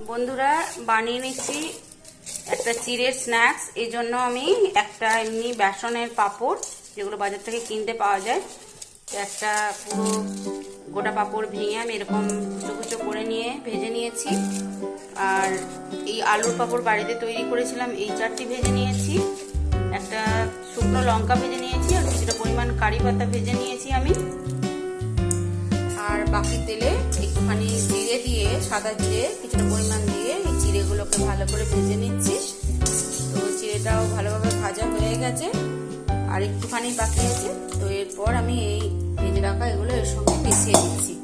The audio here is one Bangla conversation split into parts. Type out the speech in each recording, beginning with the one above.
বন্ধুরা, বানিয়ে নিচ্ছি একটা চিড়ের স্ন্যাক্স এই জন্য আমি একটা এমনি বেসনের পাঁপড়, যেগুলো বাজার থেকে কিনতে পাওয়া যায় একটা পুরো গোটা পাঁপড় ভেঙে আমি এরকম কুচো কুচো করে নিয়ে ভেজে নিয়েছি। আর এই আলুর পাঁপড় বাড়িতে তৈরি করেছিলাম, এই চারটি ভেজে নিয়েছি। একটা শুকনো লঙ্কা ভেজে নিয়েছি, আর কিছুটা পরিমাণ কারি পাতা ভেজে নিয়েছি আমি। বাকি তেলে একটুখানি জিরে দিয়ে, সাদা জিরে, কিছুটা পরিমাণ দিয়ে এই চিড়েগুলোকে ভালো করে ভেজে নিচ্ছি। তো চিড়েটাও ভালোভাবে ভাজা হয়ে গেছে। আর একটুখানি বাকি আছে। তো এরপর আমি এই ভেজে রাখা এগুলো এর সঙ্গে মিশিয়ে দিচ্ছি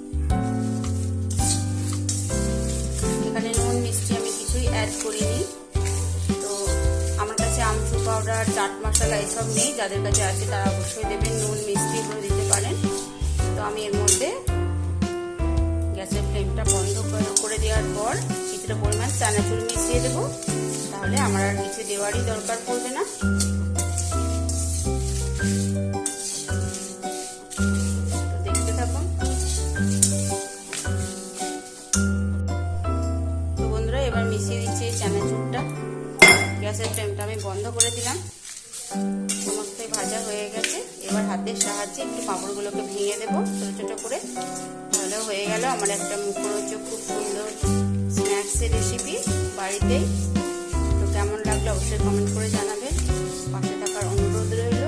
এখানে নুন, মিষ্টি আমি কিছুই অ্যাড করিনি। তো আমার কাছে আমচুর পাউডার চাট মশলা এসব নেই। যাদের কাছে আছে তারা অবশ্যই দেবেন। নুন, মিষ্টি এগুলো দিতে পারেন। তো আমি এর মধ্যে ফ্লেমটা বন্ধ করে দেওয়ার পর কিছুটা পরিমাণ চানাচুর মিশিয়ে দেবো। তাহলে আমার আর কিছু দেওয়ারই দরকার পড়বে না। দেখতে থাকুন। তো এবার মিশিয়ে দিচ্ছি এই চানাচুরটা। গ্যাসের ফ্লেমটা আমি বন্ধ করে দিলাম। ভাজা হয়ে গেছে। এবার হাতের সাহায্যে একটু পাঁপড়গুলোকে ভেঙে দেবো। ছোটো ছোটো করে। ভালো হয়ে গেল আমার একটা মুখরোচক, খুব সুন্দর স্ন্যাক্সের রেসিপি বাড়িতেই। তো কেমন লাগল অবশ্যই কমেন্ট করে জানাবেন। পাশে থাকার অনুরোধ রইল।